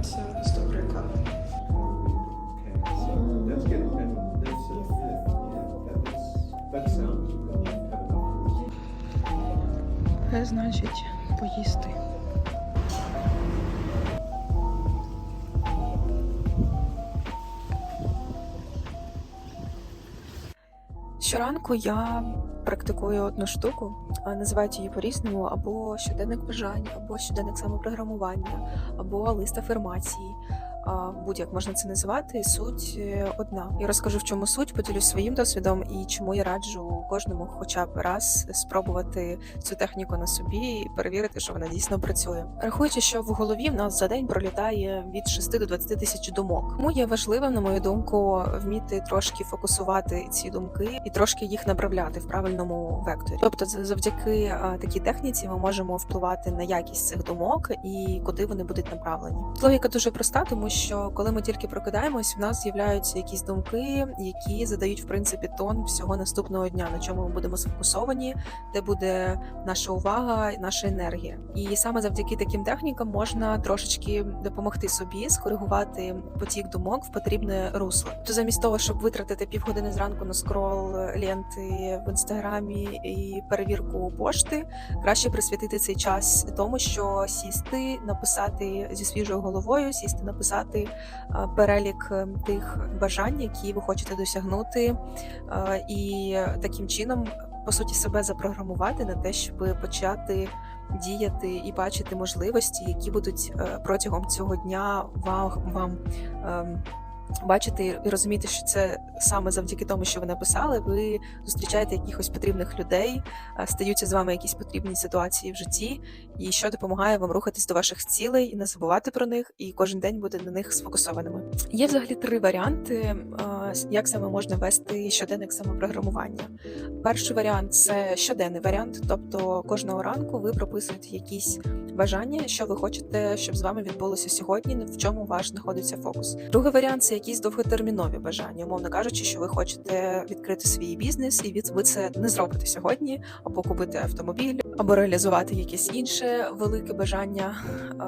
uh, that sounds good. Це значить поїсти. Щоранку я практикую одну штуку, називають її по-різному, або щоденник бажань, або щоденник самопрограмування, або лист афірмації. Будь-як можна це називати, суть е, одна. Я розкажу, в чому суть, поділюсь своїм досвідом і чому я раджу кожному хоча б раз спробувати цю техніку на собі і перевірити, що вона дійсно працює. Рахуючи, що в голові в нас за день пролітає від 6 до 20 тисяч думок. Тому є важливим, на мою думку, вміти трошки фокусувати ці думки і трошки їх направляти в правильному векторі. Тобто, завдяки такій техніці ми можемо впливати на якість цих думок і куди вони будуть направлені. Логіка дуже проста, тому що коли ми тільки прокидаємось, в нас з'являються якісь думки, які задають в принципі тон всього наступного дня, на чому ми будемо сфокусовані, де буде наша увага, наша енергія. І саме завдяки таким технікам можна трошечки допомогти собі скоригувати потік думок в потрібне русло. То замість того, щоб витратити півгодини зранку на скрол ленти в інстаграмі і перевірку пошти, краще присвятити цей час тому, що сісти, написати зі свіжою головою, сісти, написати е, перелік е, тих бажань, які ви хочете досягнути, е, і таким чином, по суті, себе запрограмувати на те, щоб почати діяти і бачити можливості, які будуть протягом цього дня вам, вам ем, бачити і розуміти, що це саме завдяки тому, що ви написали, ви зустрічаєте якихось потрібних людей, стаються з вами якісь потрібні ситуації в житті, і що допомагає вам рухатись до ваших цілей і не забувати про них, і кожен день бути на них сфокусованими. Є взагалі три варіанти, як саме можна вести щоденник самопрограмування. Перший варіант це щоденний варіант, тобто кожного ранку ви прописуєте якісь бажання, що ви хочете, щоб з вами відбулося сьогодні, в чому ваш знаходиться фокус. Другий варіант це якісь довготермінові бажання, умовно кажучи, що ви хочете відкрити свій бізнес, і ви це не зробите сьогодні, або купити автомобіль, або реалізувати якесь інше велике бажання е,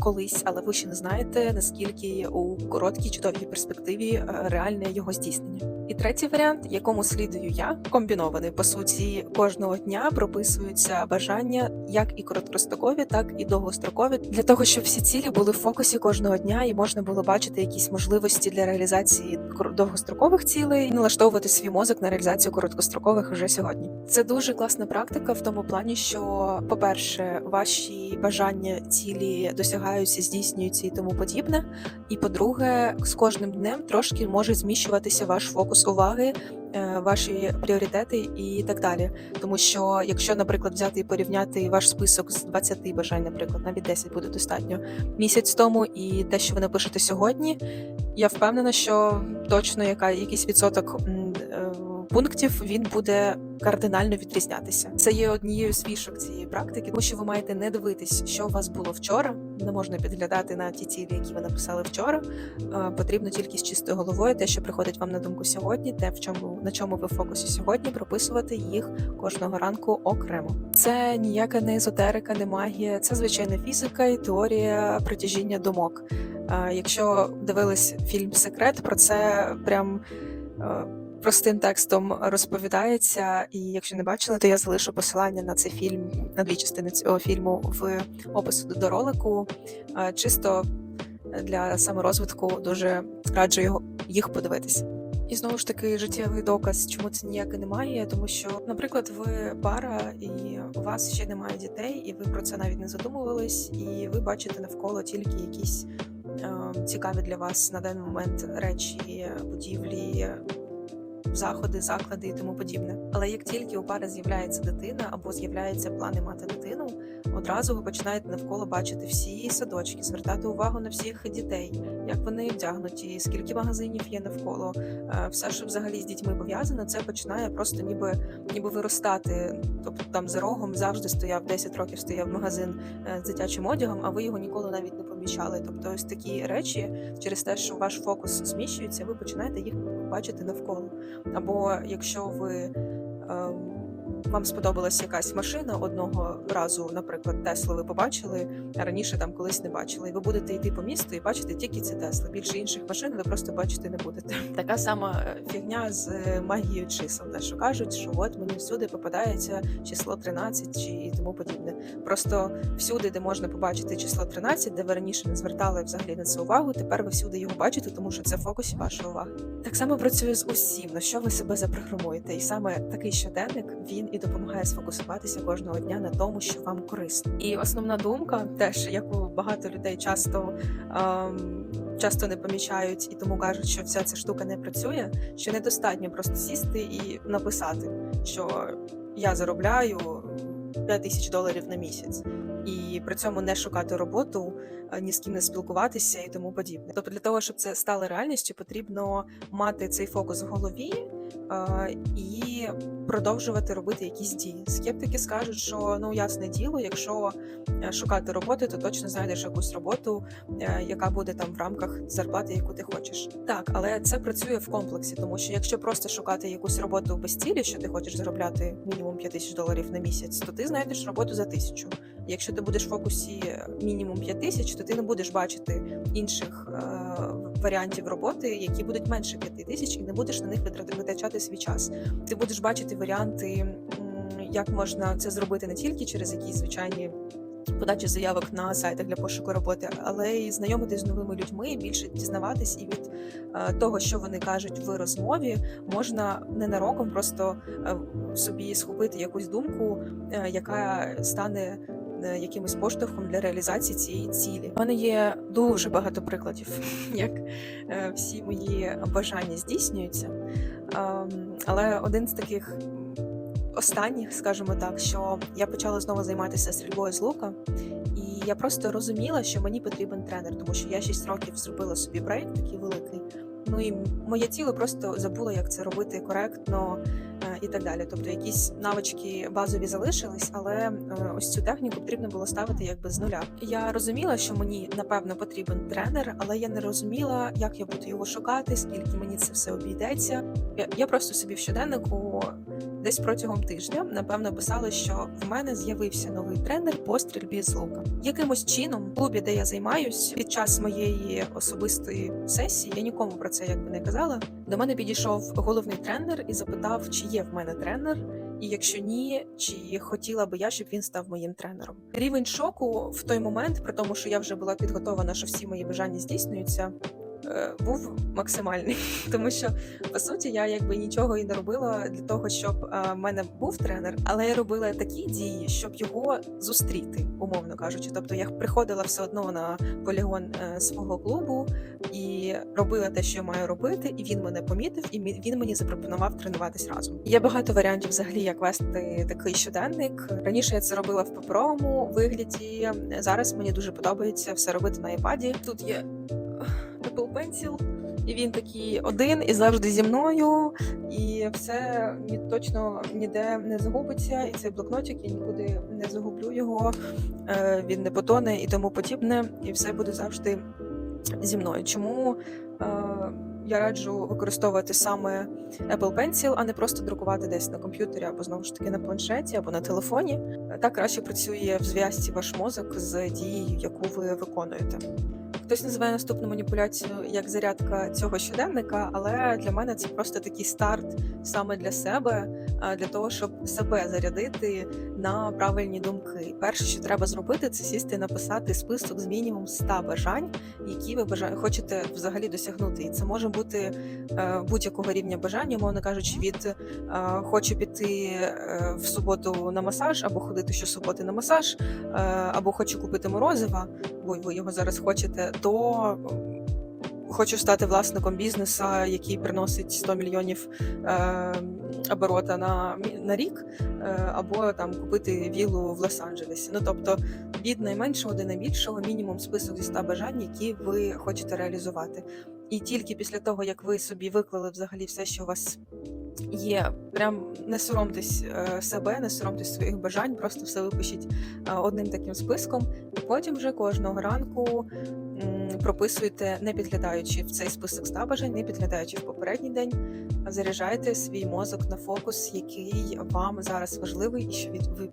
колись, але ви ще не знаєте наскільки у короткій чи довгій перспективі е, реальне його здійснення. І третій варіант, якому слідую я, комбінований по суті кожного дня прописуються бажання, як і короткострокові, так і довгострокові, для того, щоб всі цілі були в фокусі кожного дня, і можна було бачити якісь можливості для реалізації довгострокових цілей, і налаштовувати свій мозок на реалізацію короткострокових вже сьогодні. Це дуже класна практика в тому плані, що, по-перше, ваші бажання, цілі досягаються, здійснюються і тому подібне. І по-друге, з кожним днем трошки може зміщуватися ваш фокус уваги, е, ваші пріоритети і так далі. Тому що, якщо, наприклад, взяти і порівняти ваш список з 20 бажань, наприклад, навіть 10 буде достатньо місяць тому, і те, що ви напишете сьогодні, я впевнена, що точно яка якийсь відсоток пунктів він буде кардинально відрізнятися. Це є однією з фішок цієї практики, тому що ви маєте не дивитись, що у вас було вчора. Не можна підглядати на ті цілі, які ви написали вчора. Е, Потрібно тільки з чистою головою, те, що приходить вам на думку сьогодні, те, в чому на чому ви в фокусі сьогодні, прописувати їх кожного ранку окремо. Це ніяка не езотерика, не магія, це звичайна фізика і теорія притяжіння думок. Е, Якщо дивились фільм Секрет, про це прям. Е, Простим текстом розповідається, і якщо не бачили, то я залишу посилання на цей фільм на дві частини цього фільму в опису до ролику. Е, Чисто для саморозвитку дуже раджу їх подивитись. І знову ж таки життєвий доказ, чому це ніяке немає, тому що, наприклад, ви пара, і у вас ще немає дітей, і ви про це навіть не задумувались, і ви бачите навколо тільки якісь е, цікаві для вас на даний момент речі, будівлі, заходи, заклади і тому подібне. Але як тільки у пари з'являється дитина або з'являються плани мати дитину, одразу ви починаєте навколо бачити всі садочки, звертати увагу на всіх дітей, як вони вдягнуті, скільки магазинів є навколо. Е, Все, що взагалі з дітьми пов'язано, це починає просто ніби ніби виростати. Тобто там за рогом завжди стояв 10 років стояв магазин е, з дитячим одягом, а ви його ніколи навіть помічали. Тобто, ось такі речі через те, що ваш фокус зміщується, ви починаєте їх бачити навколо. Або якщо ви ем, вам сподобалася якась машина одного разу, наприклад, Теслу ви побачили, а раніше там колись не бачили. І ви будете йти по місту і бачити тільки ці Тесли. Більше інших машин ви просто бачити не будете. Така сама е, фігня з е, магією чисел, те, що кажуть, що от мені всюди попадається число 13 чи і тому подібне. Просто всюди, де можна побачити число 13, де ви раніше не звертали взагалі на це увагу, тепер ви всюди його бачите, тому що це в фокусі вашої уваги. Так само працює з усім, на що ви себе запрограмуєте, і саме такий щоденник він і допомагає сфокусуватися кожного дня на тому, що вам корисно. І основна думка, теж яку багато людей часто. Ем, Часто не помічають і тому кажуть, що вся ця штука не працює, що недостатньо просто сісти і написати, що я заробляю 5 тисяч доларів на місяць, і при цьому не шукати роботу, е, ні з ким не спілкуватися і тому подібне. Тобто, для того, щоб це стало реальністю, потрібно мати цей фокус в голові і продовжувати робити якісь дії. Скептики скажуть, що ну ясне діло, якщо е, шукати роботи, то точно знайдеш якусь роботу, е, яка буде там в рамках зарплати, яку ти хочеш. Так, але це працює в комплексі, тому що якщо просто шукати якусь роботу без цілі, що ти хочеш заробляти мінімум 5 тисяч доларів на місяць, то ти знайдеш роботу за тисячу. Якщо ти будеш в фокусі мінімум 5 тисяч, то ти не будеш бачити інших е, варіантів роботи, які будуть менше 5 тисяч, і не будеш на них витрачати свій час. Ти будеш бачити варіанти, як можна це зробити не тільки через якісь звичайні. Подачі заявок на сайтах для пошуку роботи, але й знайомитись з новими людьми, більше дізнаватись, і від е, того, що вони кажуть в розмові, можна ненароком просто е, собі схопити якусь думку, е, яка стане якимось поштовхом для реалізації цієї цілі. У мене є дуже багато прикладів, як е, всі мої бажання здійснюються. Ем, Але один з таких останніх, скажімо так, що я почала знову займатися стрільбою з лука. І я просто розуміла, що мені потрібен тренер, тому що я 6 років зробила собі брейк такий великий. Ну і моє тіло просто забуло, як це робити коректно е, і так далі. Тобто якісь навички базові залишились, але е, ось цю техніку потрібно було ставити якби з нуля. Я розуміла, що мені напевно потрібен тренер, але я не розуміла, як я буду його шукати, скільки мені це все обійдеться. Я, я просто собі в щоденнику десь протягом тижня напевно писала, що в мене з'явився новий тренер по стрільбі з лука. Якимось чином, в клубі, де я займаюсь, під час моєї особистої сесії, я нікому про це якби не казала. До мене підійшов головний тренер і запитав, чи є в мене тренер. І якщо ні, чи хотіла би я, щоб він став моїм тренером. Рівень шоку в той момент, при тому, що я вже була підготована, що всі мої бажання здійснюються, був максимальний, тому що по суті я якби нічого і не робила для того, щоб е, в мене був тренер, але я робила такі дії, щоб його зустріти, умовно кажучи. Тобто я приходила все одно на полігон е, свого клубу і робила те, що я маю робити, і він мене помітив, і він мені запропонував тренуватись разом. Є багато варіантів взагалі, як вести такий щоденник. Раніше я це робила в паперовому вигляді. Зараз мені дуже подобається все робити на iPad. Тут є Apple Pencil, і він такий один і завжди зі мною, і все точно ніде не загубиться. І цей блокнотик я нікуди не загублю його, е, він не потоне і тому подібне, і все буде завжди зі мною. Чому е, я раджу використовувати саме Apple Pencil, а не просто друкувати десь на комп'ютері або знову ж таки на планшеті або на телефоні. Так краще працює в зв'язці ваш мозок з дією, яку ви виконуєте. Хтось називає наступну маніпуляцію як зарядка цього щоденника, але для мене це просто такий старт саме для себе, для того, щоб себе зарядити на правильні думки. Перше, що треба зробити, це сісти і написати список з мінімум 100 бажань, які ви бажа... хочете взагалі досягнути. І це може бути е, будь-якого рівня бажання, мовно кажучи, від е, хочу піти е, в суботу на масаж, або ходити щосуботи на масаж, е, або хочу купити морозива, бо ви його зараз хочете, то хочу стати власником бізнесу, який приносить 100 мільйонів е, оборота на, на рік, е, або там купити віллу в Лос-Анджелесі. Ну тобто від найменшого до найбільшого мінімум список зі 100 бажань, які ви хочете реалізувати. І тільки після того, як ви собі виклали взагалі все, що у вас є. Прям не соромтесь е, себе, не соромтесь своїх бажань, просто все випишіть е, одним таким списком, і потім вже кожного ранку прописуйте, не підглядаючи в цей список ста бажань, не підглядаючи в попередній день, заряджайте свій мозок на фокус, який вам зараз важливий, і що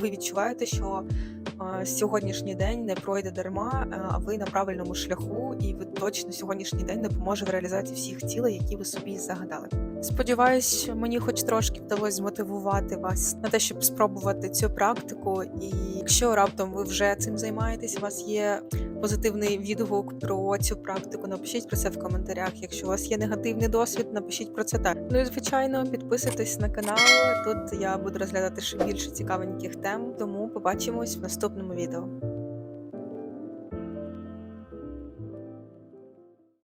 ви, відчуваєте, що е, сьогоднішній день не пройде дарма, а ви на правильному шляху, і ви точно сьогоднішній день допоможе в реалізації всіх цілей, які ви собі загадали. Сподіваюсь, мені хоч трошки вдалося змотивувати вас на те, щоб спробувати цю практику. І якщо раптом ви вже цим займаєтесь, у вас є позитивний відгук про цю практику, напишіть про це в коментарях. Якщо у вас є негативний досвід, напишіть про це так. Ну і звичайно, підписуйтесь на канал. Тут я буду розглядати ще більше цікавеньких тем. Тому побачимось в наступному відео.